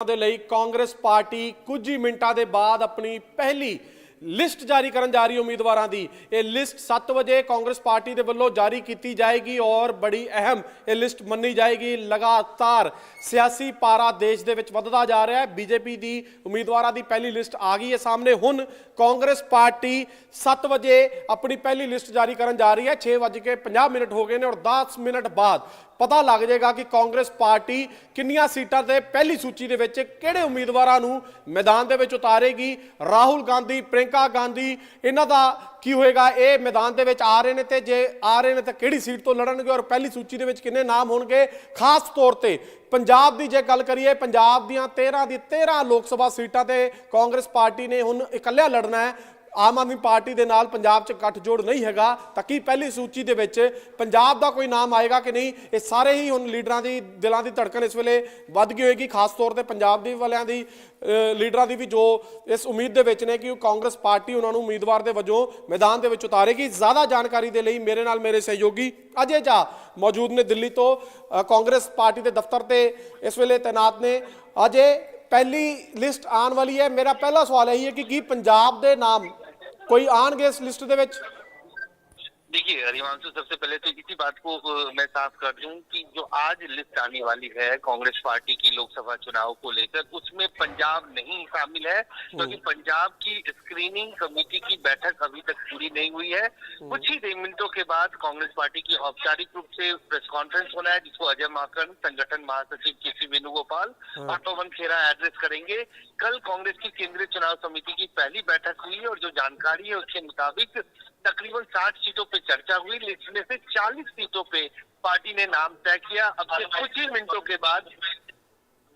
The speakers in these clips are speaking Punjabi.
ਦੇ ਲਈ ਕਾਂਗਰਸ ਪਾਰਟੀ ਕੁਝ ਹੀ ਮਿੰਟਾਂ ਦੇ ਬਾਅਦ ਆਪਣੀ ਪਹਿਲੀ ਲਿਸਟ ਜਾਰੀ ਕਰਨ ਜਾ ਰਹੀ ਹੈ ਉਮੀਦਵਾਰਾਂ ਦੀ। ਇਹ ਲਿਸਟ 7 ਵਜੇ ਕਾਂਗਰਸ ਪਾਰਟੀ ਦੇ ਵੱਲੋਂ ਜਾਰੀ ਕੀਤੀ ਜਾਏਗੀ ਔਰ ਬੜੀ ਅਹਿਮ ਇਹ ਲਿਸਟ ਮੰਨੀ ਜਾਏਗੀ। ਲਗਾਤਾਰ ਸਿਆਸੀ ਪਾਰਾ ਦੇਸ਼ ਦੇ ਵਿੱਚ ਵੱਧਦਾ ਜਾ ਰਿਹਾ ਹੈ। ਬੀਜੇਪੀ ਦੀ ਉਮੀਦਵਾਰਾਂ ਦੀ ਪਹਿਲੀ ਲਿਸਟ ਆ ਗਈ ਹੈ ਸਾਹਮਣੇ। ਹੁਣ ਕਾਂਗਰਸ ਪਾਰਟੀ 7 ਵਜੇ ਆਪਣੀ ਪਹਿਲੀ ਲਿਸਟ ਜਾਰੀ ਕਰਨ ਜਾ ਰਹੀ ਹੈ। 6:50 ਮਿੰਟ ਹੋ ਗਏ ਨੇ ਔਰ 10 ਮਿੰਟ ਬਾਅਦ ਪਤਾ ਲੱਗ ਜਾਏਗਾ ਕਿ ਕਾਂਗਰਸ ਪਾਰਟੀ ਕਿੰਨੀਆਂ ਸੀਟਾਂ ਤੇ ਪਹਿਲੀ ਸੂਚੀ ਦੇ ਵਿੱਚ ਕਿਹੜੇ ਉਮੀਦਵਾਰਾਂ ਨੂੰ ਮੈਦਾਨ ਦੇ ਵਿੱਚ ਉਤਾਰੇਗੀ। ਰਾਹੁਲ ਗਾਂਧੀ ਪ੍ਰਿੰਕਾ ਗਾਂਧੀ, ਇਹਨਾਂ ਦਾ ਕੀ ਹੋਏਗਾ? ਇਹ ਮੈਦਾਨ ਦੇ ਵਿੱਚ ਆ ਰਹੇ ਨੇ ਤੇ ਜੇ ਆ ਰਹੇ ਨੇ ਤਾਂ ਕਿਹੜੀ ਸੀਟ ਤੋਂ ਲੜਨਗੇ ਔਰ ਪਹਿਲੀ ਸੂਚੀ ਦੇ ਵਿੱਚ ਕਿੰਨੇ ਨਾਮ ਹੋਣਗੇ? ਖਾਸ ਤੌਰ ਤੇ ਪੰਜਾਬ ਦੀ ਜੇ ਗੱਲ ਕਰੀਏ, ਪੰਜਾਬ ਦੀਆਂ 13 ਦੀ 13 ਲੋਕ ਸਭਾ ਸੀਟਾਂ ਤੇ ਕਾਂਗਰਸ ਪਾਰਟੀ ਨੇ ਹੁਣ ਇਕੱਲਿਆ ਲੜਨਾ ਹੈ। ਆਮ ਆਦਮੀ ਪਾਰਟੀ ਦੇ ਨਾਲ ਪੰਜਾਬ 'ਚ ਗੱਠਜੋੜ ਨਹੀਂ ਹੈਗਾ, ਤਾਂ ਕੀ ਪਹਿਲੀ ਸੂਚੀ ਦੇ ਵਿੱਚ ਪੰਜਾਬ ਦਾ ਕੋਈ ਨਾਮ ਆਏਗਾ ਕਿ ਨਹੀਂ? ਇਹ ਸਾਰੇ ਹੀ ਹੁਣ ਲੀਡਰਾਂ ਦੀ ਦਿਲਾਂ ਦੀ ਧੜਕਣ ਇਸ ਵੇਲੇ ਵੱਧ ਗਈ ਹੋਏਗੀ, ਖਾਸ ਤੌਰ ਤੇ ਪੰਜਾਬ ਦੇ ਵਾਲਿਆਂ ਦੀ ਲੀਡਰਾਂ ਦੀ ਵੀ ਜੋ ਇਸ ਉਮੀਦ ਦੇ ਵਿੱਚ ਨੇ ਕਿ ਉਹ ਕਾਂਗਰਸ ਪਾਰਟੀ ਉਹਨਾਂ ਨੂੰ ਉਮੀਦਵਾਰ ਦੇ ਵਜੋਂ ਮੈਦਾਨ ਦੇ ਵਿੱਚ ਉਤਾਰੇਗੀ। ਜ਼ਿਆਦਾ ਜਾਣਕਾਰੀ ਦੇ ਲਈ ਮੇਰੇ ਨਾਲ ਮੇਰੇ ਸਹਿਯੋਗੀ ਅਜੇ ਜਾ ਮੌਜੂਦ ਨੇ ਦਿੱਲੀ ਤੋਂ ਕਾਂਗਰਸ ਪਾਰਟੀ ਦੇ ਦਫ਼ਤਰ ਤੇ ਇਸ ਵੇਲੇ ਤਾਇਨਾਤ ਨੇ। ਅਜੇ ਪਹਿਲੀ ਲਿਸਟ ਆਉਣ ਵਾਲੀ ਹੈ। ਮੇਰਾ ਪਹਿਲਾ ਸਵਾਲ ਇਹੀ ਹੈ ਕਿ ਕੀ ਪੰਜਾਬ ਦੇ ਨਾਮ ਕੋਈ ਆਣਗੇ ਇਸ ਲਿਸਟ ਦੇ ਵਿੱਚ? देखिए हरिवंशु सबसे पहले तो इसी बात को मैं साफ़ कर दूँ कि जो आज लिस्ट आने वाली है कांग्रेस पार्टी की लोकसभा चुनाव को लेकर उसमें पंजाब नहीं शामिल है क्योंकि तो पंजाब की स्क्रीनिंग कमेटी की बैठक अभी तक पूरी नहीं हुई है। कुछ ही मिनटों के बाद कांग्रेस पार्टी की औपचारिक रूप से प्रेस कॉन्फ्रेंस होना है जिसको अजय माकन संगठन महासचिव के सी वेणुगोपाल और पवन खेरा एड्रेस करेंगे। कल कांग्रेस की केंद्रीय चुनाव समिति की पहली बैठक हुई और जो जानकारी है उसके मुताबिक तकरीबन 60 सीटों पे चर्चा हुई जिसमें से 40 सीटों पे पार्टी ने नाम तय किया। अब से कुछ ही मिनटों के बाद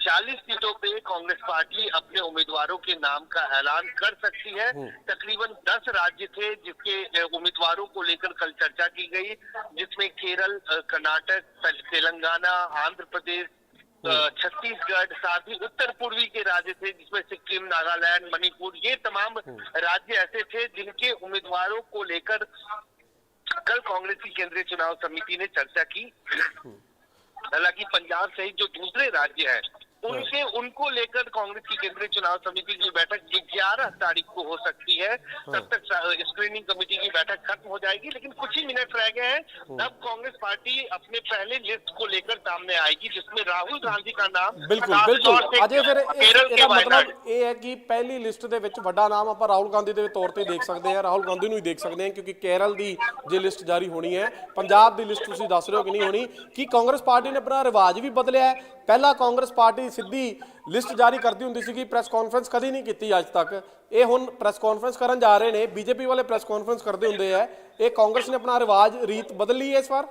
40 सीटों पे कांग्रेस पार्टी अपने उम्मीदवारों के नाम का ऐलान कर सकती है। तकरीबन 10 राज्य थे जिसके उम्मीदवारों को लेकर कल चर्चा की गई जिसमें केरल कर्नाटक तेलंगाना आंध्र प्रदेश छत्तीसगढ़ साथ ही उत्तर पूर्वी के राज्य थे जिसमें सिक्किम नागालैंड मणिपुर ये तमाम राज्य ऐसे थे जिनके उम्मीदवारों को लेकर कल कांग्रेस की केंद्रीय चुनाव समिति ने चर्चा की। हालाँकि पंजाब सहित जो दूसरे राज्य हैं उनसे उनको लेकर कांग्रेस की केंद्रीय चुनाव समिति की बैठक 11 तारीख को हो सकती है तब तक स्क्रीनिंग कमेटी की बैठक खत्म हो जाएगी लेकिन कुछ ही मिनट रह गए हैं तब कांग्रेस पार्टी अपने पहले लिस्ट को लेकर सामने आएगी जिसमें राहुल गांधी का नाम बिल्कुल बिल्कुल ਅਜੇ ਫਿਰ ਇਹਦਾ ਮਤਲਬ ਇਹ ਹੈ ਕਿ ਪਹਿਲੀ ਲਿਸਟ ਦੇ ਵਿੱਚ ਵੱਡਾ ਨਾਮ ਆਪਾਂ ਰਾਹੁਲ ਗਾਂਧੀ ਦੇ ਤੌਰ ਤੇ ਦੇਖ ਸਕਦੇ ਹਾਂ ਰਾਹੁਲ ਗਾਂਧੀ ਨੂੰ ਹੀ ਦੇਖ ਸਕਦੇ ਹਾਂ ਕਿਉਂਕਿ ਕੇਰਲ ਦੀ ਜੇ ਲਿਸਟ ਜਾਰੀ ਹੋਣੀ ਹੈ ਪੰਜਾਬ ਦੀ ਲਿਸਟ ਤੁਸੀਂ ਦੱਸ ਰਹੇ ਹੋ ਕਿ ਨਹੀਂ ਹੋਣੀ ਕੀ ਕਾਂਗਰਸ ਪਾਰਟੀ ਨੇ ਆਪਣਾ ਰਿਵਾਜ ਵੀ ਬਦਲਿਆ ਹੈ ਪਹਿਲਾਂ ਕਾਂਗਰਸ ਪਾਰਟੀ ਸਿੱਧੀ ਲਿਸਟ ਜਾਰੀ ਕਰਦੀ ਹੁੰਦੀ ਸੀਗੀ ਪ੍ਰੈਸ ਕਾਨਫਰੰਸ ਕਦੀ ਨਹੀਂ ਕੀਤੀ ਅੱਜ ਤੱਕ ਇਹ ਹੁਣ ਪ੍ਰੈਸ ਕਾਨਫਰੰਸ ਕਰਨ ਜਾ ਰਹੇ ਨੇ ਬੀਜੇਪੀ ਵਾਲੇ ਪ੍ਰੈਸ ਕਾਨਫਰੰਸ ਕਰਦੇ ਹੁੰਦੇ ਆ ਇਹ ਕਾਂਗਰਸ ਨੇ ਆਪਣਾ ਰਿਵਾਜ ਰੀਤ ਬਦਲ ਲਈ ਹੈ ਇਸ ਵਾਰ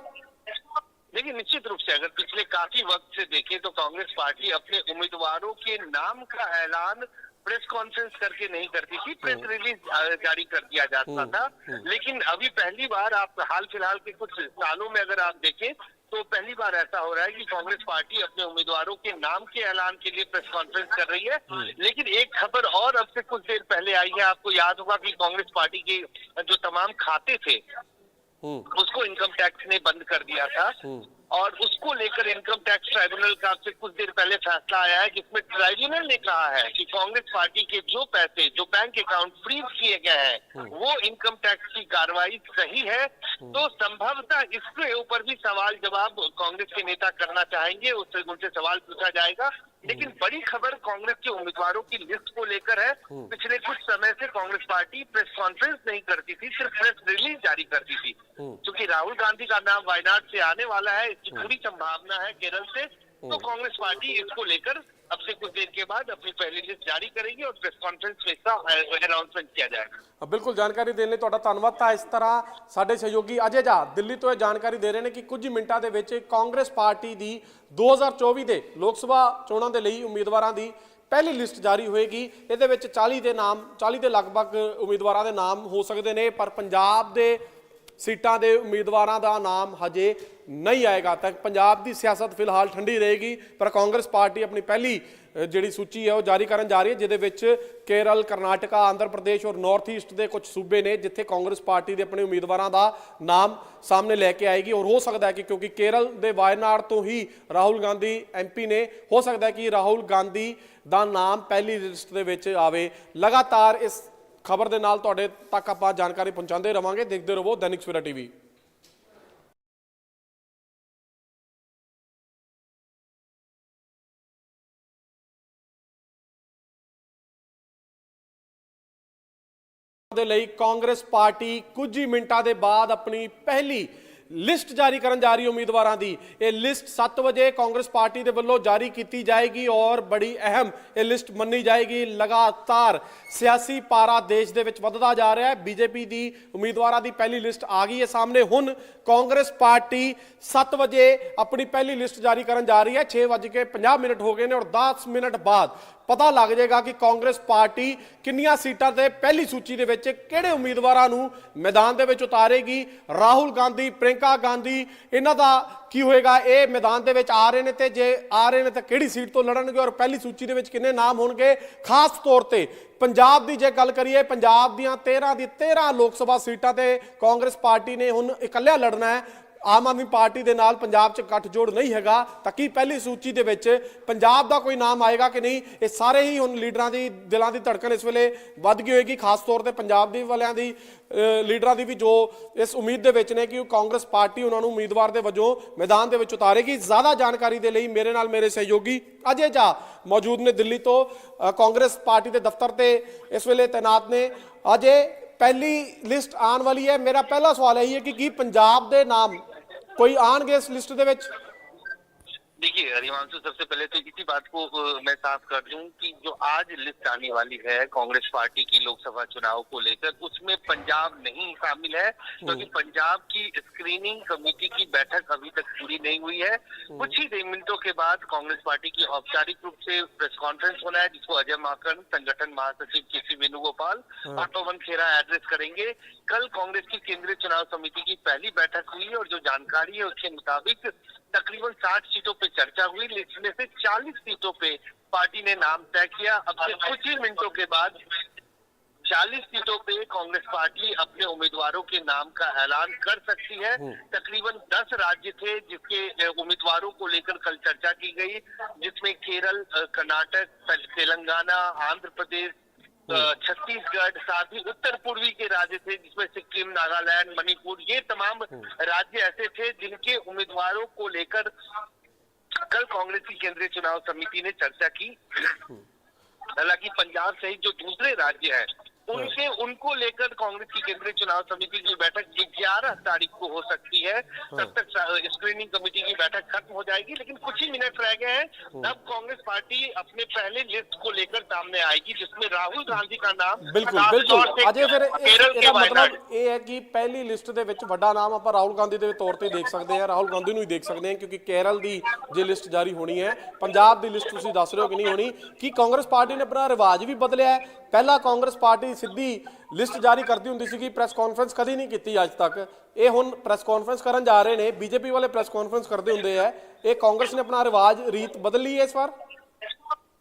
देखिए निश्चित रूप से अगर पिछले काफी वक्त से देखें तो कांग्रेस पार्टी अपने उम्मीदवारों के नाम का ऐलान प्रेस कॉन्फ्रेंस करके नहीं करती थी प्रेस रिलीज अ, जारी कर दिया जाता था लेकिन अभी पहली बार आप हाल फिलहाल के कुछ सालों में अगर आप देखें तो पहली बार ऐसा हो रहा है कि कांग्रेस पार्टी अपने उम्मीदवारों के नाम के ऐलान के लिए प्रेस कॉन्फ्रेंस कर रही है। लेकिन एक खबर और अब से कुछ देर पहले आई है आपको याद होगा कि कांग्रेस पार्टी के जो तमाम खाते थे उसको इनकम टैक्स ने बंद कर दिया था। और उसको लेकर इनकम टैक्स ट्राइब्यूनल का से कुछ देर पहले फैसला आया है जिसमें ट्राइब्यूनल ने कहा है कि कांग्रेस पार्टी के जो पैसे जो बैंक अकाउंट फ्रीज किए गए हैं वो इनकम टैक्स की कार्रवाई सही है। तो संभवतः इसके ऊपर भी सवाल जवाब कांग्रेस के नेता करना चाहेंगे उससे उनसे सवाल पूछा जाएगा। लेकिन बड़ी खबर कांग्रेस के उम्मीदवारों की लिस्ट को लेकर है। पिछले कुछ समय से कांग्रेस पार्टी प्रेस कॉन्फ्रेंस नहीं करती थी सिर्फ़ प्रेस रिलीज़ जारी करती थी। क्योंकि राहुल गांधी का नाम वायनाड से आने वाला है इसकी पूरी संभावना है केरल से। तो कांग्रेस पार्टी इसको लेकर अब से कुछ देर के बाद अपनी पहली लिस्ट जारी करेगी और प्रेस कॉन्फ्रेंस में इसका अनाउंसमेंट किया जाएगा ਅ, ਬਿਲਕੁਲ ਜਾਣਕਾਰੀ ਦੇਣ ਲਈ ਤੁਹਾਡਾ ਧੰਨਵਾਦ ਤਾਂ ਇਸ ਤਰ੍ਹਾਂ ਸਾਡੇ ਸਹਿਯੋਗੀ ਅਜੇ ਜਾ ਦਿੱਲੀ ਤੋਂ ਇਹ ਜਾਣਕਾਰੀ ਦੇ ਰਹੇ ਨੇ ਕਿ ਕੁਝ ਮਿੰਟਾਂ ਦੇ ਵਿੱਚ ਕਾਂਗਰਸ ਪਾਰਟੀ ਦੀ 2024 ਦੇ ਲੋਕ ਸਭਾ ਚੋਣਾਂ ਦੇ ਲਈ ਉਮੀਦਵਾਰਾਂ ਦੀ ਪਹਿਲੀ ਲਿਸਟ ਜਾਰੀ ਹੋਏਗੀ ਇਹਦੇ ਵਿੱਚ 40 ਦੇ ਨਾਮ 40 ਦੇ ਲਗਭਗ ਉਮੀਦਵਾਰਾਂ ਦੇ ਨਾਮ ਹੋ ਸਕਦੇ ਨੇ ਪਰ ਪੰਜਾਬ ਦੇ ਸੀਟਾਂ ਦੇ ਉਮੀਦਵਾਰਾਂ ਦਾ ਨਾਮ ਹਜੇ ਨਹੀਂ ਆਏਗਾ। ਤਾਂ ਪੰਜਾਬ ਦੀ ਸਿਆਸਤ ਫਿਲਹਾਲ ਠੰਡੀ ਰਹੇਗੀ, ਪਰ ਕਾਂਗਰਸ ਪਾਰਟੀ ਆਪਣੀ ਪਹਿਲੀ ਜਿਹੜੀ ਸੂਚੀ ਹੈ ਉਹ ਜਾਰੀ ਕਰਨ ਜਾ ਰਹੀ ਹੈ, ਜਿਹਦੇ ਵਿੱਚ ਕੇਰਲ, ਕਰਨਾਟਕਾ, ਆਂਧਰ ਪ੍ਰਦੇਸ਼ ਔਰ ਨਾਰਥ ਈਸਟ ਦੇ ਕੁਝ ਸੂਬੇ ਨੇ ਜਿੱਥੇ ਕਾਂਗਰਸ ਪਾਰਟੀ ਦੇ ਆਪਣੇ ਉਮੀਦਵਾਰਾਂ ਦਾ ਨਾਮ ਸਾਹਮਣੇ ਲੈ ਕੇ ਆਏਗੀ। ਔਰ ਹੋ ਸਕਦਾ ਹੈ ਕਿ ਕਿਉਂਕਿ ਕੇਰਲ ਦੇ ਵਾਇਨਾਡ ਤੋਂ ਹੀ ਰਾਹੁਲ ਗਾਂਧੀ ਐਮਪੀ ਨੇ, ਹੋ ਸਕਦਾ ਹੈ ਕਿ ਰਾਹੁਲ ਗਾਂਧੀ ਦਾ ਨਾਮ ਪਹਿਲੀ ਲਿਸਟ ਦੇ ਵਿੱਚ ਆਵੇ। ਲਗਾਤਾਰ ਇਸ ਖਬਰ ਦੇ ਨਾਲ ਤੁਹਾਡੇ ਤੱਕ ਆਪਾਂ ਜਾਣਕਾਰੀ ਪਹੁੰਚਾਉਂਦੇ ਰਵਾਂਗੇ। ਦੇਖਦੇ ਰਹੋ ਦੈਨਿਕ ਸਵੇਰਾ ਟੀਵੀ। ਦੇ ਲਈ ਕਾਂਗਰਸ ਪਾਰਟੀ ਕੁਝ ਹੀ ਮਿੰਟਾਂ ਦੇ ਬਾਅਦ ਆਪਣੀ ਪਹਿਲੀ ਲਿਸਟ ਜਾਰੀ ਕਰਨ ਜਾ ਰਹੀ ਉਮੀਦਵਾਰਾਂ ਦੀ। ਇਹ ਲਿਸਟ 7 ਵਜੇ ਕਾਂਗਰਸ ਪਾਰਟੀ ਦੇ ਵੱਲੋਂ ਜਾਰੀ ਕੀਤੀ ਜਾਏਗੀ ਔਰ ਬੜੀ ਅਹਿਮ ਇਹ ਲਿਸਟ ਮੰਨੀ ਜਾਏਗੀ। ਲਗਾਤਾਰ ਸਿਆਸੀ ਪਾਰਾ ਦੇਸ਼ ਦੇ ਵਿੱਚ ਵੱਧਦਾ ਜਾ ਰਿਹਾ ਹੈ। ਬੀਜੇਪੀ ਦੀ ਉਮੀਦਵਾਰਾਂ ਦੀ ਪਹਿਲੀ ਲਿਸਟ ਆ ਗਈ ਹੈ ਸਾਹਮਣੇ। ਹੁਣ ਕਾਂਗਰਸ ਪਾਰਟੀ 7 ਵਜੇ ਆਪਣੀ ਪਹਿਲੀ ਲਿਸਟ ਜਾਰੀ ਕਰਨ ਜਾ ਰਹੀ ਹੈ। 6:50 ਮਿੰਟ ਹੋ ਗਏ ਨੇ ਔਰ 10 ਮਿੰਟ ਬਾਅਦ ਪਤਾ ਲੱਗ ਜਾਏਗਾ ਕਿ ਕਾਂਗਰਸ ਪਾਰਟੀ ਕਿੰਨੀਆਂ ਸੀਟਾਂ ਤੇ ਪਹਿਲੀ ਸੂਚੀ ਦੇ ਵਿੱਚ ਕਿਹੜੇ ਉਮੀਦਵਾਰਾਂ ਨੂੰ ਮੈਦਾਨ ਦੇ ਵਿੱਚ ਉਤਾਰੇਗੀ। ਰਾਹੁਲ ਗਾਂਧੀ ਪ੍ਰਿੰਕਾ ਗਾਂਧੀ, ਇਹਨਾਂ ਦਾ ਕੀ ਹੋਏਗਾ? ਇਹ ਮੈਦਾਨ ਦੇ ਵਿੱਚ ਆ ਰਹੇ ਨੇ ਤੇ ਜੇ ਆ ਰਹੇ ਨੇ ਤਾਂ ਕਿਹੜੀ ਸੀਟ ਤੋਂ ਲੜਨਗੇ ਔਰ ਪਹਿਲੀ ਸੂਚੀ ਦੇ ਵਿੱਚ ਕਿੰਨੇ ਨਾਮ ਹੋਣਗੇ? ਖਾਸ ਤੌਰ ਤੇ ਪੰਜਾਬ ਦੀ ਜੇ ਗੱਲ ਕਰੀਏ, ਪੰਜਾਬ ਦੀਆਂ 13 ਦੀ 13 ਲੋਕ ਸਭਾ ਸੀਟਾਂ ਤੇ ਕਾਂਗਰਸ ਪਾਰਟੀ ਨੇ ਹੁਣ ਇਕੱਲਿਆ ਲੜਨਾ ਹੈ। ਆਮ ਆਦਮੀ ਪਾਰਟੀ ਦੇ ਨਾਲ ਪੰਜਾਬ 'ਚ ਗੱਠਜੋੜ ਨਹੀਂ ਹੈਗਾ, ਤਾਂ ਕੀ ਪਹਿਲੀ ਸੂਚੀ ਦੇ ਵਿੱਚ ਪੰਜਾਬ ਦਾ ਕੋਈ ਨਾਮ ਆਏਗਾ ਕਿ ਨਹੀਂ? ਇਹ ਸਾਰੇ ਹੀ ਹੁਣ ਲੀਡਰਾਂ ਦੀ ਦਿਲਾਂ ਦੀ ਧੜਕਣ ਇਸ ਵੇਲੇ ਵੱਧ ਗਈ ਹੋਏਗੀ, ਖਾਸ ਤੌਰ ਤੇ ਪੰਜਾਬ ਦੇ ਵਾਲਿਆਂ ਦੀ ਲੀਡਰਾਂ ਦੀ ਵੀ ਜੋ ਇਸ ਉਮੀਦ ਦੇ ਵਿੱਚ ਨੇ ਕਿ ਉਹ ਕਾਂਗਰਸ ਪਾਰਟੀ ਉਹਨਾਂ ਨੂੰ ਉਮੀਦਵਾਰ ਦੇ ਵਜੋਂ ਮੈਦਾਨ ਦੇ ਵਿੱਚ ਉਤਾਰੇਗੀ। ਜ਼ਿਆਦਾ ਜਾਣਕਾਰੀ ਦੇ ਲਈ ਮੇਰੇ ਨਾਲ ਮੇਰੇ ਸਹਿਯੋਗੀ ਅਜੇ ਜਾ ਮੌਜੂਦ ਨੇ ਦਿੱਲੀ ਤੋਂ। ਕਾਂਗਰਸ ਪਾਰਟੀ ਦੇ ਦਫ਼ਤਰ ਤੇ ਇਸ ਵੇਲੇ ਤਾਇਨਾਤ ਨੇ। ਅਜੇ ਪਹਿਲੀ ਲਿਸਟ ਆਉਣ ਵਾਲੀ ਹੈ। ਮੇਰਾ ਪਹਿਲਾ ਸਵਾਲ ਇਹ ਹੈ ਕਿ ਕੀ ਪੰਜਾਬ ਦੇ ਨਾਮ ਕੋਈ ਆਣਗੇ ਇਸ ਲਿਸਟ ਦੇ ਵਿੱਚ? देखिए हरिवंशु सबसे पहले तो इसी बात को मैं साफ़ कर दूँ कि जो आज लिस्ट आने वाली है कांग्रेस पार्टी की लोकसभा चुनाव को लेकर उसमें पंजाब नहीं शामिल है क्योंकि तो पंजाब की स्क्रीनिंग कमेटी की बैठक अभी तक पूरी नहीं हुई है। कुछ ही देर मिनटों के बाद कांग्रेस पार्टी की औपचारिक रूप से प्रेस कॉन्फ्रेंस होना है जिसको अजय माकन संगठन महासचिव के सी वेणुगोपाल और पवन खेरा एड्रेस करेंगे। कल कांग्रेस की केंद्रीय चुनाव समिति की पहली बैठक हुई और जो जानकारी है उसके मुताबिक तकरीबन 60 सीटों पे चर्चा हुई जिसमें से 40 सीटों पे पार्टी ने नाम तय किया। अब से कुछ ही मिनटों के बाद 40 सीटों पे कांग्रेस पार्टी अपने उम्मीदवारों के नाम का ऐलान कर सकती है। तकरीबन 10 राज्य थे जिसके उम्मीदवारों को लेकर कल चर्चा की गई जिसमें केरल कर्नाटक तेलंगाना आंध्र प्रदेश छत्तीसगढ़ साथ ही उत्तर पूर्वी के राज्य थे जिसमें सिक्किम नागालैंड मणिपुर ये तमाम राज्य ऐसे थे जिनके उम्मीदवारों को लेकर कल कांग्रेस की केंद्रीय चुनाव समिति ने चर्चा की। हालाँकि पंजाब सहित जो दूसरे राज्य हैं उनसे उनको लेकर कांग्रेस की केंद्रीय चुनाव समिति की बैठक ग्यारह तारीख को हो सकती है तब तक स्क्रीनिंग कमेटी की बैठक खत्म हो जाएगी लेकिन कुछ ही मिनट रह गए हैं अब कांग्रेस पार्टी अपने पहले लिस्ट को लेकर सामने आएगी जिसमें राहुल गांधी का नाम ਬਿਲਕੁਲ खास तौर ਬਿਲਕੁਲ से ਅਜੇ ਫਿਰ ਇਸ- केरल के ਇਹਦਾ वायनाड ਮਤਲਬ ਇਹ ਹੈ ਕਿ ਪਹਿਲੀ ਲਿਸਟ ਦੇ ਵਿੱਚ ਵੱਡਾ ਨਾਮ ਆਪਾਂ ਰਾਹੁਲ ਗਾਂਧੀ ਦੇ ਤੌਰ ਤੇ ਦੇਖ ਸਕਦੇ ਹਾਂ ਰਾਹੁਲ ਗਾਂਧੀ ਨੂੰ ਹੀ ਦੇਖ ਸਕਦੇ ਹਾਂ ਕਿਉਂਕਿ ਕੇਰਲ ਦੀ ਜੇ ਲਿਸਟ ਜਾਰੀ ਹੋਣੀ ਹੈ ਪੰਜਾਬ ਦੀ ਲਿਸਟ ਤੁਸੀਂ ਦੱਸ ਰਹੇ ਹੋ ਕਿ ਨਹੀਂ ਹੋਣੀ ਕੀ ਕਾਂਗਰਸ ਪਾਰਟੀ ਨੇ ਆਪਣਾ ਰਿਵਾਜ ਵੀ ਬਦਲਿਆ ਹੈ ਪਹਿਲਾਂ ਕਾਂਗਰਸ ਪਾਰਟੀ ਸਿੱਧੀ ਲਿਸਟ ਜਾਰੀ ਕਰਦੀ ਹੁੰਦੀ ਸੀ ਕਿ ਪ੍ਰੈਸ ਕਾਨਫਰੰਸ ਕਦੀ ਨਹੀਂ ਕੀਤੀ ਅੱਜ ਤੱਕ ਇਹ ਹੁਣ ਪ੍ਰੈਸ ਕਾਨਫਰੰਸ ਕਰਨ ਜਾ ਰਹੇ ਨੇ ਬੀਜੇਪੀ ਵਾਲੇ ਪ੍ਰੈਸ ਕਾਨਫਰੰਸ ਕਰਦੇ ਹੁੰਦੇ ਆ ਇਹ ਕਾਂਗਰਸ ਨੇ ਆਪਣਾ ਰਿਵਾਜ ਰੀਤ ਬਦਲ ਲਈ ਹੈ ਇਸ ਵਾਰ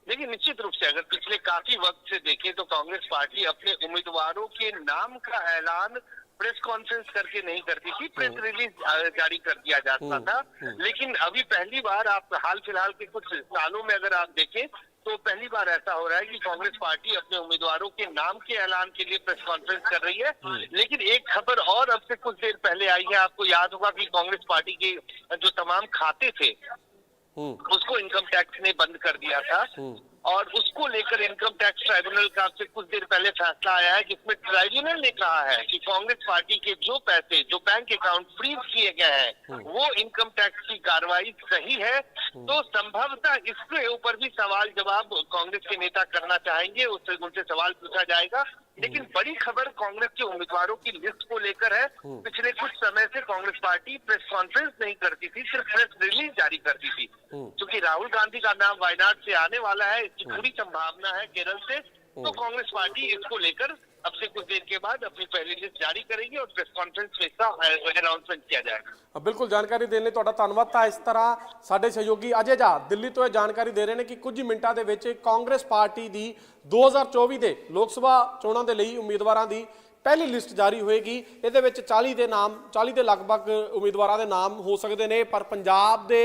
देखिए निश्चित रूप से अगर पिछले काफी वक्त से देखें तो कांग्रेस पार्टी अपने उम्मीदवारों के नाम का ऐलान प्रेस कॉन्फ्रेंस करके नहीं करती थी प्रेस रिलीज अ, जारी कर दिया जाता था लेकिन अभी पहली बार आप हाल फिलहाल के कुछ सालों में अगर आप देखें तो पहली बार ऐसा हो रहा है कि कांग्रेस पार्टी अपने उम्मीदवारों के नाम के ऐलान के लिए प्रेस कॉन्फ्रेंस कर रही है। लेकिन एक खबर और अब से कुछ देर पहले आई है। आपको याद होगा कि कांग्रेस पार्टी के जो तमाम खाते थे हम्म। उसको इनकम टैक्स ने बंद कर दिया था। और उसको लेकर इनकम टैक्स ट्राइब्यूनल का से कुछ देर पहले फैसला आया है जिसमें ट्राइब्यूनल ने कहा है कि कांग्रेस पार्टी के जो पैसे जो बैंक अकाउंट फ्रीज किए गए हैं वो इनकम टैक्स की कार्रवाई सही है। तो संभवतः इसके ऊपर भी सवाल जवाब कांग्रेस के नेता करना चाहेंगे उससे उनसे सवाल पूछा जाएगा। लेकिन बड़ी खबर कांग्रेस के उम्मीदवारों की लिस्ट को लेकर है। पिछले कुछ समय से कांग्रेस पार्टी प्रेस कॉन्फ्रेंस नहीं करती थी सिर्फ़ प्रेस रिलीज़ जारी करती थी। क्योंकि राहुल गांधी का नाम वायनाड से आने वाला है इसकी पूरी संभावना है केरल से। तो कांग्रेस पार्टी इसको लेकर अब से कुछ देर के बाद अपनी पहली लिस्ट जारी करेगी और प्रेस कॉन्फ्रेंस में इसका अनाउंसमेंट किया जाएगा ਅ, ਬਿਲਕੁਲ ਜਾਣਕਾਰੀ ਦੇਣ ਲਈ ਤੁਹਾਡਾ ਧੰਨਵਾਦ ਤਾਂ ਇਸ ਤਰ੍ਹਾਂ ਸਾਡੇ ਸਹਿਯੋਗੀ ਅਜੇ ਜਾ ਦਿੱਲੀ ਤੋਂ ਇਹ ਜਾਣਕਾਰੀ ਦੇ ਰਹੇ ਨੇ ਕਿ ਕੁਝ ਹੀ ਮਿੰਟਾਂ ਦੇ ਵਿੱਚ ਕਾਂਗਰਸ ਪਾਰਟੀ ਦੀ 2024 ਦੇ ਲੋਕ ਸਭਾ ਚੋਣਾਂ ਦੇ ਲਈ ਉਮੀਦਵਾਰਾਂ ਦੀ ਪਹਿਲੀ ਲਿਸਟ ਜਾਰੀ ਹੋਏਗੀ ਇਹਦੇ ਵਿੱਚ 40 ਦੇ ਨਾਮ 40 ਦੇ ਲਗਭਗ ਉਮੀਦਵਾਰਾਂ ਦੇ ਨਾਮ ਹੋ ਸਕਦੇ ਨੇ ਪਰ ਪੰਜਾਬ ਦੇ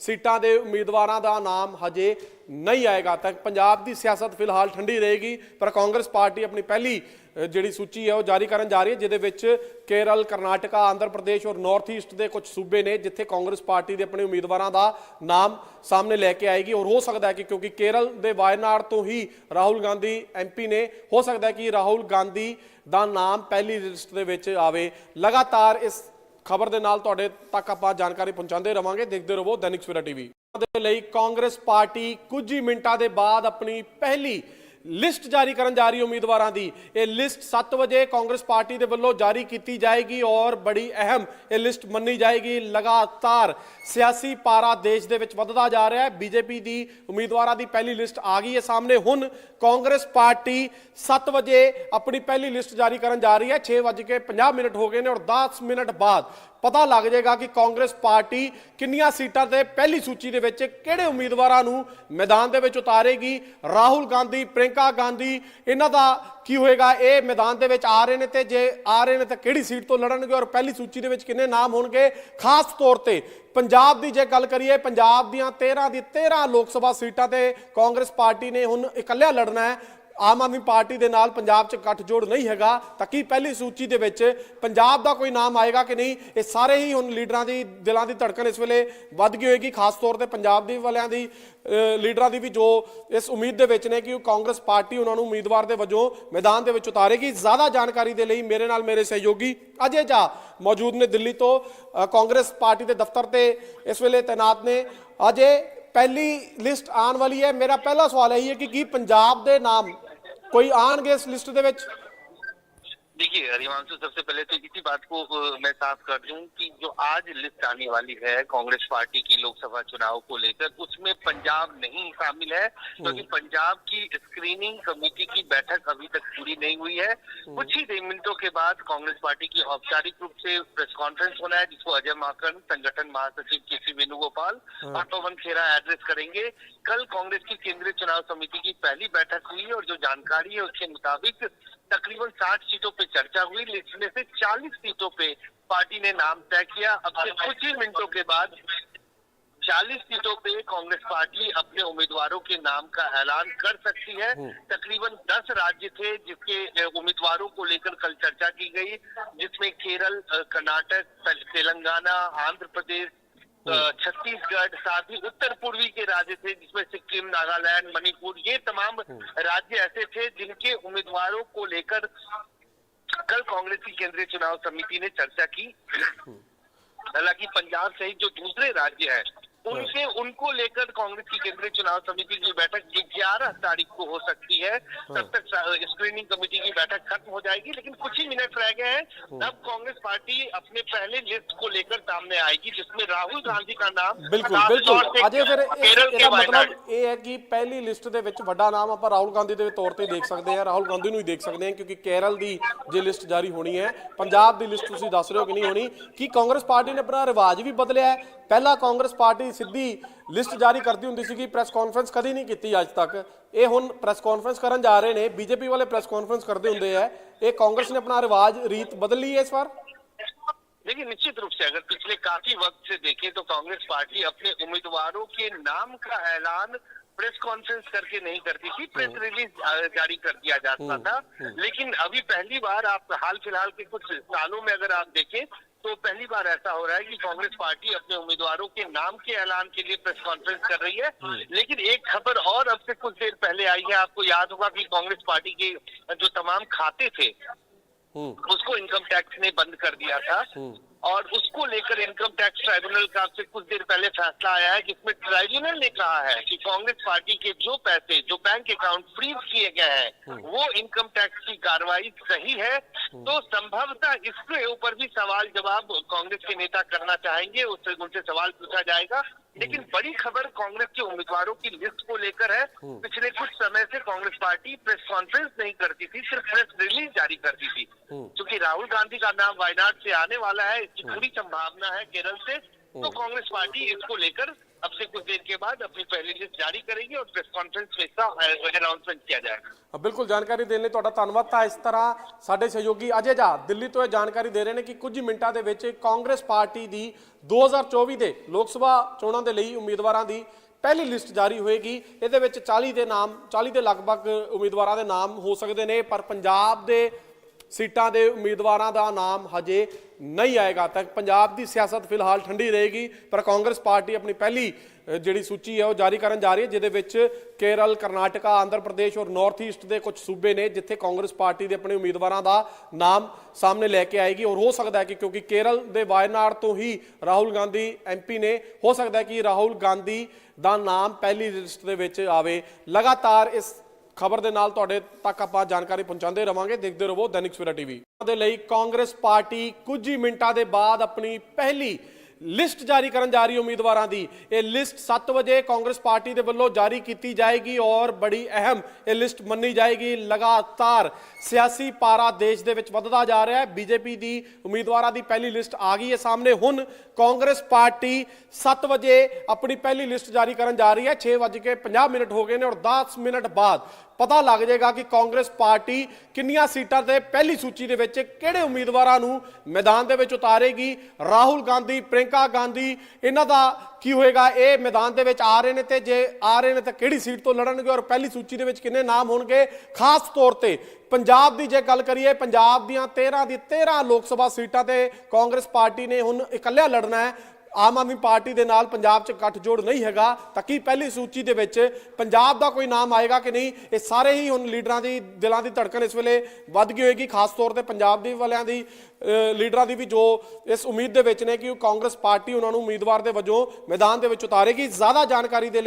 ਸੀਟਾਂ ਦੇ ਉਮੀਦਵਾਰਾਂ ਦਾ ਨਾਮ ਹਜੇ ਨਹੀਂ ਆਏਗਾ। ਤਾਂ ਪੰਜਾਬ ਦੀ ਸਿਆਸਤ ਫਿਲਹਾਲ ਠੰਡੀ ਰਹੇਗੀ, ਪਰ ਕਾਂਗਰਸ ਪਾਰਟੀ ਆਪਣੀ ਪਹਿਲੀ ਜਿਹੜੀ ਸੂਚੀ ਹੈ ਉਹ ਜਾਰੀ ਕਰਨ ਜਾ ਰਹੀ ਹੈ, ਜਿਹਦੇ ਵਿੱਚ ਕੇਰਲ, ਕਰਨਾਟਕਾ, ਆਂਧਰ ਪ੍ਰਦੇਸ਼ ਔਰ ਨਾਰਥ ਈਸਟ ਦੇ ਕੁਝ ਸੂਬੇ ਨੇ, ਜਿੱਥੇ ਕਾਂਗਰਸ ਪਾਰਟੀ ਦੇ ਆਪਣੇ ਉਮੀਦਵਾਰਾਂ ਦਾ ਨਾਮ ਸਾਹਮਣੇ ਲੈ ਕੇ ਆਏਗੀ। ਔਰ ਹੋ ਸਕਦਾ ਹੈ ਕਿ ਕਿਉਂਕਿ ਕੇਰਲ ਦੇ ਵਾਇਨਾਡ ਤੋਂ ਹੀ ਰਾਹੁਲ ਗਾਂਧੀ ਐਮਪੀ ਨੇ, ਹੋ ਸਕਦਾ ਹੈ ਕਿ ਰਾਹੁਲ ਗਾਂਧੀ ਦਾ ਨਾਮ ਪਹਿਲੀ ਲਿਸਟ ਦੇ ਵਿੱਚ ਆਵੇ। ਲਗਾਤਾਰ ਇਸ ਖਬਰ ਦੇ ਨਾਲ ਤੁਹਾਡੇ ਤੱਕ ਆਪਾਂ ਜਾਣਕਾਰੀ ਪਹੁੰਚਾਉਂਦੇ ਰਵਾਂਗੇ। ਦੇਖਦੇ ਰਹੋ ਦੈਨਿਕ ਸਵੇਰਾ ਟੀਵੀ। ਦੇ ਲਈ ਕਾਂਗਰਸ ਪਾਰਟੀ ਕੁਝ ਹੀ ਮਿੰਟਾਂ ਦੇ ਬਾਅਦ ਆਪਣੀ ਪਹਿਲੀ ਲਿਸਟ ਜਾਰੀ ਕਰਨ ਜਾ ਰਹੀ ਉਮੀਦਵਾਰਾਂ ਦੀ। ਇਹ ਲਿਸਟ 7 ਵਜੇ ਕਾਂਗਰਸ ਪਾਰਟੀ ਦੇ ਵੱਲੋਂ ਜਾਰੀ ਕੀਤੀ ਜਾਏਗੀ ਔਰ ਬੜੀ ਅਹਿਮ ਇਹ ਲਿਸਟ ਮੰਨੀ ਜਾਏਗੀ। ਲਗਾਤਾਰ ਸਿਆਸੀ ਪਾਰਾ ਦੇਸ਼ ਦੇ ਵਿੱਚ ਵੱਧਦਾ ਜਾ ਰਿਹਾ ਹੈ। ਬੀਜੇਪੀ ਦੀ ਉਮੀਦਵਾਰਾਂ ਦੀ ਪਹਿਲੀ ਲਿਸਟ ਆ ਗਈ ਹੈ ਸਾਹਮਣੇ। ਹੁਣ ਕਾਂਗਰਸ ਪਾਰਟੀ 7 ਵਜੇ ਆਪਣੀ ਪਹਿਲੀ ਲਿਸਟ ਜਾਰੀ ਕਰਨ ਜਾ ਰਹੀ ਹੈ। 6:50 ਮਿੰਟ ਹੋ ਗਏ ਨੇ ਔਰ 10 ਮਿੰਟ ਬਾਅਦ ਪਤਾ ਲੱਗ ਜਾਏਗਾ ਕਿ ਕਾਂਗਰਸ ਪਾਰਟੀ ਕਿੰਨੀਆਂ ਸੀਟਾਂ ਤੇ ਪਹਿਲੀ ਸੂਚੀ ਦੇ ਵਿੱਚ ਕਿਹੜੇ ਉਮੀਦਵਾਰਾਂ ਨੂੰ ਮੈਦਾਨ ਦੇ ਵਿੱਚ ਉਤਾਰੇਗੀ। ਰਾਹੁਲ ਗਾਂਧੀ ਪ੍ਰਿੰਕਾ ਗਾਂਧੀ, ਇਹਨਾਂ ਦਾ ਕੀ ਹੋਏਗਾ? ਇਹ ਮੈਦਾਨ ਦੇ ਵਿੱਚ ਆ ਰਹੇ ਨੇ ਤੇ ਜੇ ਆ ਰਹੇ ਨੇ ਤਾਂ ਕਿਹੜੀ ਸੀਟ ਤੋਂ ਲੜਨਗੇ ਔਰ ਪਹਿਲੀ ਸੂਚੀ ਦੇ ਵਿੱਚ ਕਿੰਨੇ ਨਾਮ ਹੋਣਗੇ? ਖਾਸ ਤੌਰ ਤੇ ਪੰਜਾਬ ਦੀ ਜੇ ਗੱਲ ਕਰੀਏ, ਪੰਜਾਬ ਦੀਆਂ 13 ਦੀ 13 ਲੋਕ ਸਭਾ ਸੀਟਾਂ ਤੇ ਕਾਂਗਰਸ ਪਾਰਟੀ ਨੇ ਹੁਣ ਇਕੱਲਿਆ ਲੜਨਾ ਹੈ। ਆਮ ਆਦਮੀ ਪਾਰਟੀ ਦੇ ਨਾਲ ਪੰਜਾਬ 'ਚ ਗੱਠਜੋੜ ਨਹੀਂ ਹੈਗਾ, ਤਾਂ ਕੀ ਪਹਿਲੀ ਸੂਚੀ ਦੇ ਵਿੱਚ ਪੰਜਾਬ ਦਾ ਕੋਈ ਨਾਮ ਆਏਗਾ ਕਿ ਨਹੀਂ? ਇਹ ਸਾਰੇ ਹੀ ਹੁਣ ਲੀਡਰਾਂ ਦੀ ਦਿਲਾਂ ਦੀ ਧੜਕਣ ਇਸ ਵੇਲੇ ਵੱਧ ਗਈ ਹੋਏਗੀ, ਖਾਸ ਤੌਰ ਤੇ ਪੰਜਾਬ ਦੇ ਵਾਲਿਆਂ ਦੀ ਲੀਡਰਾਂ ਦੀ ਵੀ ਜੋ ਇਸ ਉਮੀਦ ਦੇ ਵਿੱਚ ਨੇ ਕਿ ਉਹ ਕਾਂਗਰਸ ਪਾਰਟੀ ਉਹਨਾਂ ਨੂੰ ਉਮੀਦਵਾਰ ਦੇ ਵਜੋਂ ਮੈਦਾਨ ਦੇ ਵਿੱਚ ਉਤਾਰੇਗੀ। ਜ਼ਿਆਦਾ ਜਾਣਕਾਰੀ ਦੇ ਲਈ ਮੇਰੇ ਨਾਲ ਮੇਰੇ ਸਹਿਯੋਗੀ ਅਜੇ ਜਾ ਮੌਜੂਦ ਨੇ ਦਿੱਲੀ ਤੋਂ। ਕਾਂਗਰਸ ਪਾਰਟੀ ਦੇ ਦਫ਼ਤਰ ਤੇ ਇਸ ਵੇਲੇ ਤਾਇਨਾਤ ਨੇ। ਅਜੇ ਪਹਿਲੀ ਲਿਸਟ ਆਉਣ ਵਾਲੀ ਹੈ। ਮੇਰਾ ਪਹਿਲਾ ਸਵਾਲ ਇਹ ਹੈ ਕਿ ਕੀ ਪੰਜਾਬ ਦੇ ਨਾਮ ਕੋਈ ਆਣਗੇ ਇਸ ਲਿਸਟ ਦੇ ਵਿੱਚ? देखिए हरिवंशु सबसे पहले तो इसी बात को मैं साफ़ कर दूँ कि जो आज लिस्ट आने वाली है कांग्रेस पार्टी की लोकसभा चुनाव को लेकर उसमें पंजाब नहीं शामिल है क्योंकि तो पंजाब की स्क्रीनिंग कमेटी की बैठक अभी तक पूरी नहीं हुई है। कुछ ही मिनटों के बाद कांग्रेस पार्टी की औपचारिक रूप से प्रेस कॉन्फ्रेंस होना है जिसको अजय माकन संगठन महासचिव के सी वेणुगोपाल और पवन खेरा एड्रेस करेंगे। कल कांग्रेस की केंद्रीय चुनाव समिति की पहली बैठक हुई और जो जानकारी है उसके मुताबिक तकरीबन 60 सीटों पे चर्चा हुई जिसमें से 40 सीटों पे पार्टी ने नाम तय किया। अब से कुछ ही मिनटों के बाद 40 सीटों पे कांग्रेस पार्टी अपने उम्मीदवारों के नाम का ऐलान कर सकती है। तकरीबन 10 राज्य थे जिसके उम्मीदवारों को लेकर कल चर्चा की गई जिसमें केरल कर्नाटक तेलंगाना आंध्र प्रदेश छत्तीसगढ़ साथ ही उत्तर पूर्वी के राज्य थे जिसमें सिक्किम नागालैंड मणिपुर ये तमाम राज्य ऐसे थे जिनके उम्मीदवारों को लेकर कल कांग्रेस की केंद्रीय चुनाव समिति ने चर्चा की। हालाँकि पंजाब सहित जो दूसरे राज्य हैं उनसे उनको लेकर कांग्रेस की केंद्रीय चुनाव समिति की बैठक 11 तारीख को हो सकती है। तब तक स्क्रीनिंग कमेटी की बैठक खत्म हो जाएगी लेकिन कुछ ही मिनट रह गए हैं। तब कांग्रेस पार्टी अपने पहले लिस्ट को लेकर सामने आएगी जिसमें राहुल गांधी का नाम ਬਿਲਕੁਲ ਬਿਲਕੁਲ ਅਜੇ ਫਿਰ ਇਹ- ਇਹਦਾ ਮਤਲਬ ਇਹ ਹੈ ਕਿ ਪਹਿਲੀ ਲਿਸਟ ਦੇ ਵਿੱਚ ਵੱਡਾ ਨਾਮ ਆਪਾਂ ਰਾਹੁਲ ਗਾਂਧੀ ਦੇ ਤੌਰ ਤੇ ਦੇਖ ਸਕਦੇ ਹਾਂ ਰਾਹੁਲ ਗਾਂਧੀ ਨੂੰ ਹੀ ਦੇਖ ਸਕਦੇ ਹਾਂ ਕਿਉਂਕਿ ਕੇਰਲ ਦੀ ਜੇ ਲਿਸਟ ਜਾਰੀ ਹੋਣੀ ਹੈ ਪੰਜਾਬ ਦੀ ਲਿਸਟ ਤੁਸੀਂ ਦੱਸ ਰਹੇ ਹੋ ਕਿ ਨਹੀਂ ਹੋਣੀ ਕੀ ਕਾਂਗਰਸ ਪਾਰਟੀ ਨੇ ਆਪਣਾ ਰਿਵਾਜ ਵੀ ਬਦਲਿਆ ਹੈ ਪਹਿਲਾਂ ਕਾਂਗਰਸ ਪਾਰਟੀ ਸਿੱਧੀ ਲਿਸਟ ਜਾਰੀ ਕਰਦੀ ਹੁੰਦੀ ਸੀਗੀ ਪ੍ਰੈਸ ਕਾਨਫਰੰਸ ਕਦੀ ਨਹੀਂ ਕੀਤੀ ਅੱਜ ਤੱਕ ਇਹ ਹੁਣ ਪ੍ਰੈਸ ਕਾਨਫਰੰਸ ਕਰਨ ਜਾ ਰਹੇ ਨੇ ਬੀਜੇਪੀ ਵਾਲੇ ਪ੍ਰੈਸ ਕਾਨਫਰੰਸ ਕਰਦੇ ਹੁੰਦੇ ਆ ਇਹ ਕਾਂਗਰਸ ਨੇ ਆਪਣਾ ਰਿਵਾਜ ਰੀਤ ਬਦਲ ਲਈ ਹੈ ਇਸ ਵਾਰ देखिए निश्चित रूप से अगर पिछले काफी वक्त से देखें तो कांग्रेस पार्टी अपने उम्मीदवारों के नाम का ऐलान प्रेस कॉन्फ्रेंस करके नहीं करती थी प्रेस रिलीज अ, जारी कर दिया जाता था लेकिन अभी पहली बार आप हाल फिलहाल के कुछ सालों में अगर आप देखें तो पहली बार ऐसा हो रहा है कि कांग्रेस पार्टी अपने उम्मीदवारों के नाम के ऐलान के लिए प्रेस कॉन्फ्रेंस कर रही है। लेकिन एक खबर और अब से कुछ देर पहले आई है आपको याद होगा कि कांग्रेस पार्टी के जो तमाम खाते थे हम्म उसको इनकम टैक्स ने बंद कर दिया था। और उसको लेकर इनकम टैक्स ट्राइब्यूनल का से कुछ देर पहले फैसला आया है जिसमें ट्राइब्यूनल ने कहा है कि कांग्रेस पार्टी के जो पैसे जो बैंक अकाउंट फ्रीज किए गए हैं वो इनकम टैक्स की कार्रवाई सही है। तो संभवतः इसके ऊपर भी सवाल जवाब कांग्रेस के नेता करना चाहेंगे उससे उनसे सवाल पूछा जाएगा। लेकिन बड़ी खबर कांग्रेस के उम्मीदवारों की लिस्ट को लेकर है। पिछले कुछ समय से कांग्रेस पार्टी प्रेस कॉन्फ्रेंस नहीं करती थी सिर्फ़ प्रेस रिलीज़ जारी करती थी। क्योंकि राहुल गांधी का नाम वायनाड से आने वाला है इसकी पूरी संभावना है केरल से। तो कांग्रेस पार्टी इसको लेकर अब से कुछ देर के बाद अपनी पहली लिस्ट जारी करेगी और प्रेस कॉन्फ्रेंस में इसका अनाउंसमेंट किया जाएगा ਅ, ਬਿਲਕੁਲ ਜਾਣਕਾਰੀ ਦੇਣ ਲਈ ਤੁਹਾਡਾ ਧੰਨਵਾਦ ਤਾਂ ਇਸ ਤਰ੍ਹਾਂ ਸਾਡੇ ਸਹਿਯੋਗੀ ਅਜੇ ਜਾ ਦਿੱਲੀ ਤੋਂ ਇਹ ਜਾਣਕਾਰੀ ਦੇ ਰਹੇ ਨੇ ਕਿ ਕੁਝ ਹੀ ਮਿੰਟਾਂ ਦੇ ਵਿੱਚ ਕਾਂਗਰਸ ਪਾਰਟੀ ਦੀ 2024 ਦੇ ਲੋਕ ਸਭਾ ਚੋਣਾਂ ਦੇ ਲਈ ਉਮੀਦਵਾਰਾਂ ਦੀ ਪਹਿਲੀ ਲਿਸਟ ਜਾਰੀ ਹੋਏਗੀ ਇਹਦੇ ਵਿੱਚ 40 ਦੇ ਨਾਮ 40 ਦੇ ਲਗਭਗ ਉਮੀਦਵਾਰਾਂ ਦੇ ਨਾਮ ਹੋ ਸਕਦੇ ਨੇ ਪਰ ਪੰਜਾਬ ਦੇ ਸੀਟਾਂ ਦੇ ਉਮੀਦਵਾਰਾਂ ਦਾ ਨਾਮ ਹਜੇ ਨਹੀਂ ਆਏਗਾ। ਤਾਂ ਪੰਜਾਬ ਦੀ ਸਿਆਸਤ ਫਿਲਹਾਲ ਠੰਡੀ ਰਹੇਗੀ, ਪਰ ਕਾਂਗਰਸ ਪਾਰਟੀ ਆਪਣੀ ਪਹਿਲੀ ਜਿਹੜੀ ਸੂਚੀ ਹੈ ਉਹ ਜਾਰੀ ਕਰਨ ਜਾ ਰਹੀ ਹੈ, ਜਿਹਦੇ ਵਿੱਚ ਕੇਰਲ, ਕਰਨਾਟਕਾ, ਆਂਧਰ ਪ੍ਰਦੇਸ਼ ਔਰ ਨਾਰਥ ਈਸਟ ਦੇ ਕੁਝ ਸੂਬੇ ਨੇ, ਜਿੱਥੇ ਕਾਂਗਰਸ ਪਾਰਟੀ ਦੇ ਆਪਣੇ ਉਮੀਦਵਾਰਾਂ ਦਾ ਨਾਮ ਸਾਹਮਣੇ ਲੈ ਕੇ ਆਏਗੀ। ਔਰ ਹੋ ਸਕਦਾ ਹੈ ਕਿ ਕਿਉਂਕਿ ਕੇਰਲ ਦੇ ਵਾਇਨਾਡ ਤੋਂ ਹੀ ਰਾਹੁਲ ਗਾਂਧੀ ਐਮਪੀ ਨੇ, ਹੋ ਸਕਦਾ ਹੈ ਕਿ ਰਾਹੁਲ ਗਾਂਧੀ ਦਾ ਨਾਮ ਪਹਿਲੀ ਲਿਸਟ ਦੇ ਵਿੱਚ ਆਵੇ। ਲਗਾਤਾਰ ਇਸ ਖਬਰ ਦੇ ਨਾਲ ਤੁਹਾਡੇ ਤੱਕ ਆਪਾਂ ਜਾਣਕਾਰੀ ਪਹੁੰਚਾਉਂਦੇ ਰਵਾਂਗੇ। ਦੇਖਦੇ ਰਹੋ ਦੈਨਿਕ ਸਵੇਰਾ ਟੀਵੀ। ਦੇ ਲਈ ਕਾਂਗਰਸ ਪਾਰਟੀ ਕੁਝ ਹੀ ਮਿੰਟਾਂ ਦੇ ਬਾਅਦ ਆਪਣੀ ਪਹਿਲੀ ਲਿਸਟ ਜਾਰੀ ਕਰਨ ਜਾ ਰਹੀ ਹੈ ਉਮੀਦਵਾਰਾਂ ਦੀ। ਇਹ ਲਿਸਟ 7 ਵਜੇ ਕਾਂਗਰਸ ਪਾਰਟੀ ਦੇ ਵੱਲੋਂ ਜਾਰੀ ਕੀਤੀ ਜਾਏਗੀ ਔਰ ਬੜੀ ਅਹਿਮ ਇਹ ਲਿਸਟ ਮੰਨੀ ਜਾਏਗੀ। ਲਗਾਤਾਰ ਸਿਆਸੀ ਪਾਰਾ ਦੇਸ਼ ਦੇ ਵਿੱਚ ਵੱਧਦਾ ਜਾ ਰਿਹਾ ਹੈ। ਬੀਜੇਪੀ ਦੀ ਉਮੀਦਵਾਰਾਂ ਦੀ ਪਹਿਲੀ ਲਿਸਟ ਆ ਗਈ ਹੈ ਸਾਹਮਣੇ। ਹੁਣ ਕਾਂਗਰਸ ਪਾਰਟੀ 7 ਵਜੇ ਆਪਣੀ ਪਹਿਲੀ ਲਿਸਟ ਜਾਰੀ ਕਰਨ ਜਾ ਰਹੀ ਹੈ। 6:50 ਮਿੰਟ ਹੋ ਗਏ ਨੇ ਔਰ 10 ਮਿੰਟ ਬਾਅਦ ਪਤਾ ਲੱਗ ਜਾਏਗਾ ਕਿ ਕਾਂਗਰਸ ਪਾਰਟੀ ਕਿੰਨੀਆਂ ਸੀਟਾਂ ਤੇ ਪਹਿਲੀ ਸੂਚੀ ਦੇ ਵਿੱਚ ਕਿਹੜੇ ਉਮੀਦਵਾਰਾਂ ਨੂੰ ਮੈਦਾਨ ਦੇ ਵਿੱਚ ਉਤਾਰੇਗੀ। ਰਾਹੁਲ ਗਾਂਧੀ ਪ੍ਰਿੰਕਾ ਗਾਂਧੀ, ਇਹਨਾਂ ਦਾ ਕੀ ਹੋਏਗਾ? ਇਹ ਮੈਦਾਨ ਦੇ ਵਿੱਚ ਆ ਰਹੇ ਨੇ ਤੇ ਜੇ ਆ ਰਹੇ ਨੇ ਤਾਂ ਕਿਹੜੀ ਸੀਟ ਤੋਂ ਲੜਨਗੇ ਔਰ ਪਹਿਲੀ ਸੂਚੀ ਦੇ ਵਿੱਚ ਕਿੰਨੇ ਨਾਮ ਹੋਣਗੇ? ਖਾਸ ਤੌਰ ਤੇ ਪੰਜਾਬ ਦੀ ਜੇ ਗੱਲ ਕਰੀਏ, ਪੰਜਾਬ ਦੀਆਂ 13 ਦੀ 13 ਲੋਕ ਸਭਾ ਸੀਟਾਂ ਤੇ ਕਾਂਗਰਸ ਪਾਰਟੀ ਨੇ ਹੁਣ ਇਕੱਲਿਆ ਲੜਨਾ ਹੈ। ਆਮ ਆਦਮੀ ਪਾਰਟੀ ਦੇ ਨਾਲ ਪੰਜਾਬ 'ਚ ਗੱਠਜੋੜ ਨਹੀਂ ਹੈਗਾ, ਤਾਂ ਕੀ ਪਹਿਲੀ ਸੂਚੀ ਦੇ ਵਿੱਚ ਪੰਜਾਬ ਦਾ ਕੋਈ ਨਾਮ ਆਏਗਾ ਕਿ ਨਹੀਂ? ਇਹ ਸਾਰੇ ਹੀ ਹੁਣ ਲੀਡਰਾਂ ਦੀ ਦਿਲਾਂ ਦੀ ਧੜਕਣ ਇਸ ਵੇਲੇ ਵੱਧ ਗਈ ਹੋਏਗੀ, ਖਾਸ ਤੌਰ ਤੇ ਪੰਜਾਬ ਦੇ ਵਾਲਿਆਂ ਦੀ ਲੀਡਰਾਂ ਦੀ ਵੀ ਜੋ ਇਸ ਉਮੀਦ ਦੇ ਵਿੱਚ ਨੇ ਕਿ ਉਹ ਕਾਂਗਰਸ ਪਾਰਟੀ ਉਹਨਾਂ ਨੂੰ ਉਮੀਦਵਾਰ ਦੇ ਵਜੋਂ ਮੈਦਾਨ ਦੇ ਵਿੱਚ ਉਤਾਰੇਗੀ। ਜ਼ਿਆਦਾ ਜਾਣਕਾਰੀ ਦੇ ਲਈ